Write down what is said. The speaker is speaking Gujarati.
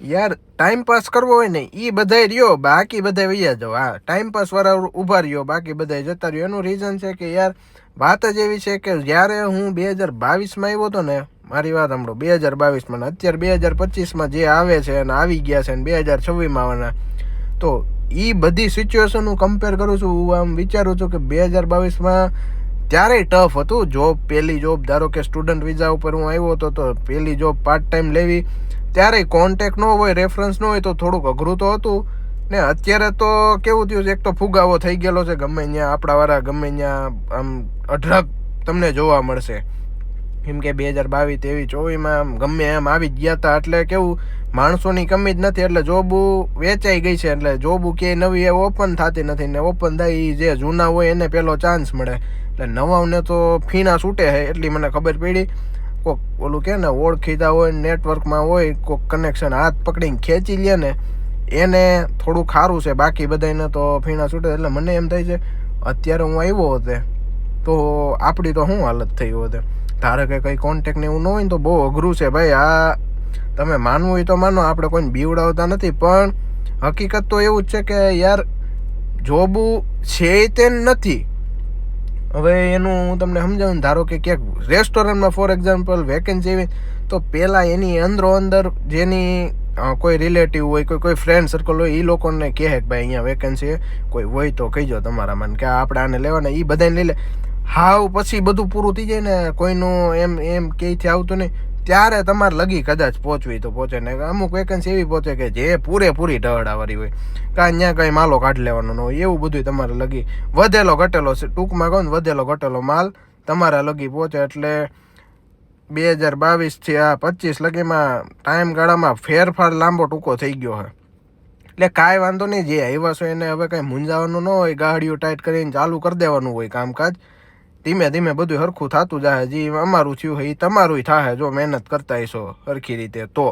યાર ટાઈમ પાસ કરવો હોય ને એ બધાય રહ્યો, બાકી બધાય વૈયા જાઓ. હા ટાઈમ પાસ વાળા ઊભા રહ્યો, બાકી બધાય જતા રહ્યો. એનું રીઝન છે કે યાર, વાત જ એવી છે કે જ્યારે હું બે હજાર બાવીસમાં આવ્યો હતો ને, મારી વાત સાંભળો, બે હજાર બાવીસમાં અત્યારે બે હજાર પચીસમાં જે આવે છે અને આવી ગયા છે ને, બે હજાર છવ્વીસમાં આવવાના, તો એ બધી સિચ્યુએશન હું કમ્પેર કરું છું, હું આમ વિચારું છું કે બે હજાર બાવીસમાં ત્યારે ટફ હતું. જોબ પહેલી જોબ ધારો કે સ્ટુડન્ટ વિઝા ઉપર હું આવ્યો હતો, તો પહેલી જોબ પાર્ટ ટાઈમ લેવી ત્યારે કોન્ટેક ન હોય રેફરન્સ ન હોય તો થોડુંક અઘરું તો હતું. ને અત્યારે તો કેવું થયું છે, એક તો ફુગાવો થઈ ગયેલો છે, ગમે ત્યાં આપણાવાળા ગમે ત્યાં આમ અઢળક તમને જોવા મળશે. કેમ કે બે હજાર બાવીસ તેવી ચોવીસમાં આમ ગમે એમ આવી જ ગયા હતા, એટલે કેવું માણસોની કમી જ નથી, એટલે જોબુ વેચાઈ ગઈ છે, એટલે જોબુ ક્યાંય નવી એ ઓપન થતી નથી, ને ઓપન થાય એ જે જૂના હોય એને પહેલો ચાન્સ મળે. એટલે નવાઓને તો ફીના છૂટે છે, એટલી મને ખબર પડી. કોક ઓલું કે ને, ઓળખીતા હોય, નેટવર્કમાં હોય, કોક કનેક્શન હાથ પકડીને ખેંચી લે ને, એને થોડું ખારું છે, બાકી બધાને તો ફીણા છૂટે એટલે મને એમ થાય છે, અત્યારે હું આવ્યો હોતે, તો આપણી તો શું હાલત થઈ હોતે? ધારે કે કંઈ કોન્ટેક્ટ ને એવું ન હોય ને તો બહુ અઘરું છે ભાઈ. આ તમે માનવું હોય તો માનો, આપણે કોઈને બીવડાવતા નથી, પણ હકીકત તો એવું જ છે કે યાર, જોબું છે તે નથી. હવે એનું હું તમને સમજાવું ધારો કે ક્યાંક રેસ્ટોરન્ટમાં ફોર એક્ઝામ્પલ વેકેન્સી એવી, તો પહેલાં એની અંદરો અંદર જેની કોઈ રિલેટિવ હોય, કોઈ કોઈ ફ્રેન્ડ સર્કલ હોય એ લોકોને કહે કે ભાઈ અહીંયા વેકેન્સી કોઈ હોય તો કહીજો તમારામાં કે આપણે આને લેવાના એ બધાને લઈ લે. હાવ પછી બધું પૂરું થઈ જાય ને, કોઈનું એમ એમ ક્યાંયથી આવતું નહીં. ત્યારે તમારે લગી કદાચ પહોંચવી તો પહોંચે, ને અમુક વેકન્સી એવી પહોંચે કે જે પૂરેપૂરી ઢહડાવાળી હોય. કાં ત્યાં કંઈ માલો કાઢી લેવાનો ન હોય, એવું બધું તમારે લગી. વધેલો ઘટેલો ટૂંકમાં કહું ને, વધેલો ઘટેલો માલ તમારા લગી પહોંચે એટલે બે હજાર બાવીસથી આ પચીસ લગીમાં ટાઈમ ગાળામાં ફેરફાર લાંબો ટૂંકો થઈ ગયો છે. એટલે કાંઈ વાંધો નહીં, જે આવ્યા છો એને હવે કાંઈ મૂંઝાવાનું ન હોય, ગાડીઓ ટાઈટ કરીને ચાલુ કરી દેવાનું હોય કામકાજ. ધીમે ધીમે બધું સરખું થતું જાય, જે અમારું થયું હોય એ તમારું થાય, જો મહેનત કરતા હશો સરખી રીતે તો.